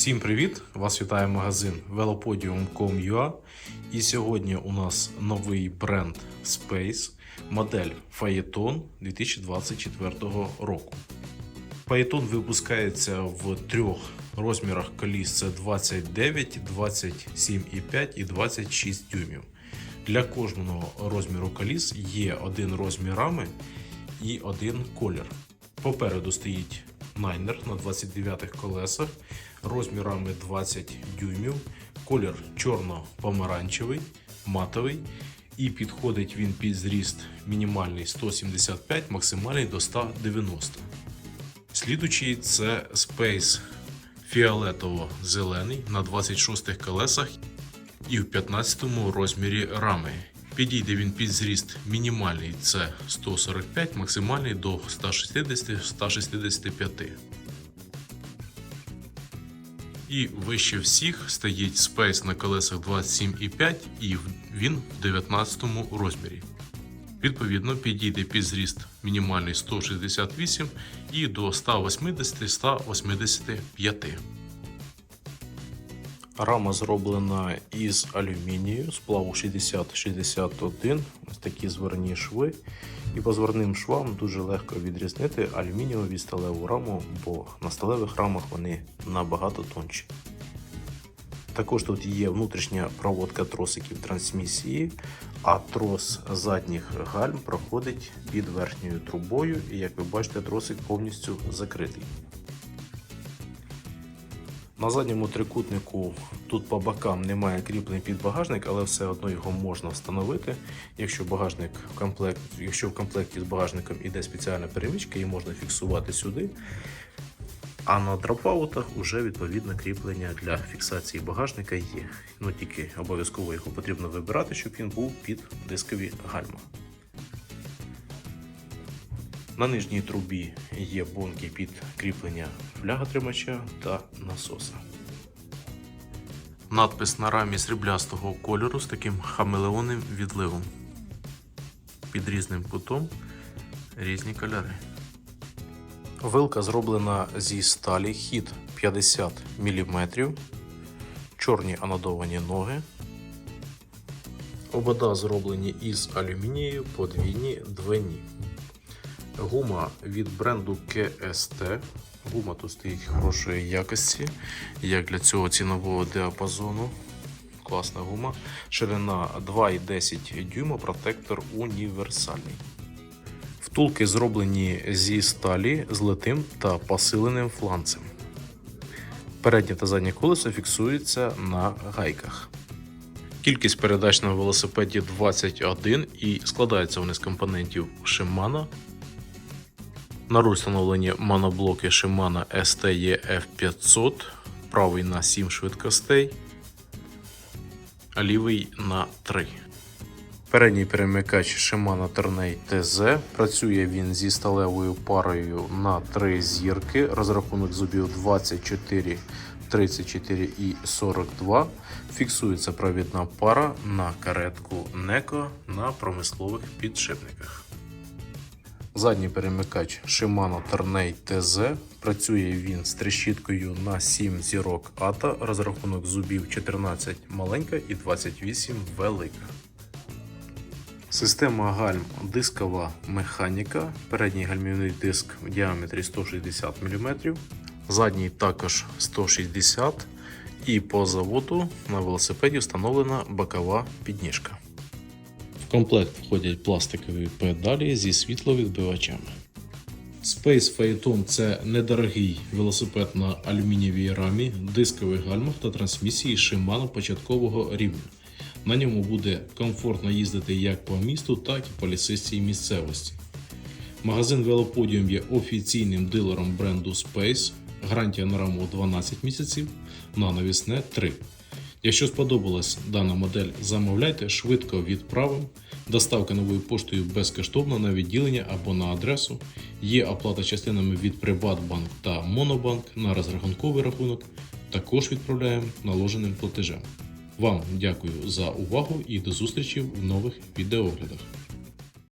Всім привіт! Вас вітає магазин velopodium.com.ua І сьогодні у нас новий бренд Space, модель Phaeton 2024 року. Phaeton випускається в трьох розмірах коліс: це 29, 27,5 і 26 дюймів. Для кожного розміру коліс є один розмір рами і один колір. Попереду стоїть Найнер на 29 колесах розмірами 20 дюймів, колір чорно-помаранчевий, матовий. І підходить він під зріст мінімальний 175, максимальний до 190. Слідучий це Space фіолетово-зелений на 26 колесах і в 15 розмірі рами. Підійде він під зріст мінімальний це 145, максимальний до 160-165. І вище всіх стоїть Space на колесах 27,5 і він в 19 розмірі. Відповідно, підійде під зріст мінімальний 168 і до 180-185. Рама зроблена із алюмінію, сплаву 60-61, ось такі зверні шви. І по зверним швам дуже легко відрізнити алюмінієву від сталеву раму, бо на сталевих рамах вони набагато тонші. Також тут є внутрішня проводка тросиків трансмісії, а трос задніх гальм проходить під верхньою трубою, і як ви бачите, тросик повністю закритий. На задньому трикутнику тут по бокам немає кріплень під багажник, але все одно його можна встановити. Якщо багажник в комплект, якщо в комплекті з багажником іде спеціальна перемичка, її можна фіксувати сюди. А на дропаутах вже відповідне кріплення для фіксації багажника є. Ну тільки обов'язково його потрібно вибирати, щоб він був під дискові гальма. На нижній трубі є бонки під кріплення фляготримача та насоса. Надпис на рамі сріблястого кольору з таким хамелеонним відливом. Під різним кутом різні кольори. Вилка зроблена зі сталі хід 50 мм, чорні анодовані ноги. Обода зроблені із алюмінію подвійні двойні. Гума від бренду KST. Гума тут стоїть хорошої якості, як для цього цінового діапазону. Класна гума. Ширина 2,10 дюйма, протектор універсальний. Втулки зроблені зі сталі з литим та посиленим фланцем. Переднє та заднє колесо фіксується на гайках. Кількість передач на велосипеді 21 і складаються вони з компонентів Shimano. На руль встановлені моноблоки Shimano STE F500, правий на 7 швидкостей, а лівий на 3. Передній перемикач Shimano Tourney TZ. Працює він зі сталевою парою на 3 зірки. Розрахунок зубів 24, 34 і 42. Фіксується провідна пара на каретку NECO на промислових підшипниках. Задній перемикач Shimano Tourney TZ. Працює він з трещіткою на 7 зірок АТА. Розрахунок зубів 14 маленька і 28 велика. Система гальм дискова механіка. Передній гальмівний диск в діаметрі 160 мм, задній також 160 і по заводу на велосипеді встановлена бокова підніжка. Комплект входять пластикові педалі зі світловідбивачами. Space Phaeton – це недорогий велосипед на алюмінієвій рамі, дискових гальмах та трансмісії Shimano початкового рівня. На ньому буде комфортно їздити як по місту, так і по лісистій місцевості. Магазин Велоподіум є офіційним дилером бренду Space. Гарантія на раму 12 місяців, на навісне 3. Якщо сподобалась дана модель, замовляйте, швидко відправимо. Доставка новою поштою безкоштовна на відділення або на адресу. Є оплата частинами від Приватбанк та Монобанк на розрахунковий рахунок. Також відправляємо наложеним платежем. Вам дякую за увагу і до зустрічі в нових відеоглядах.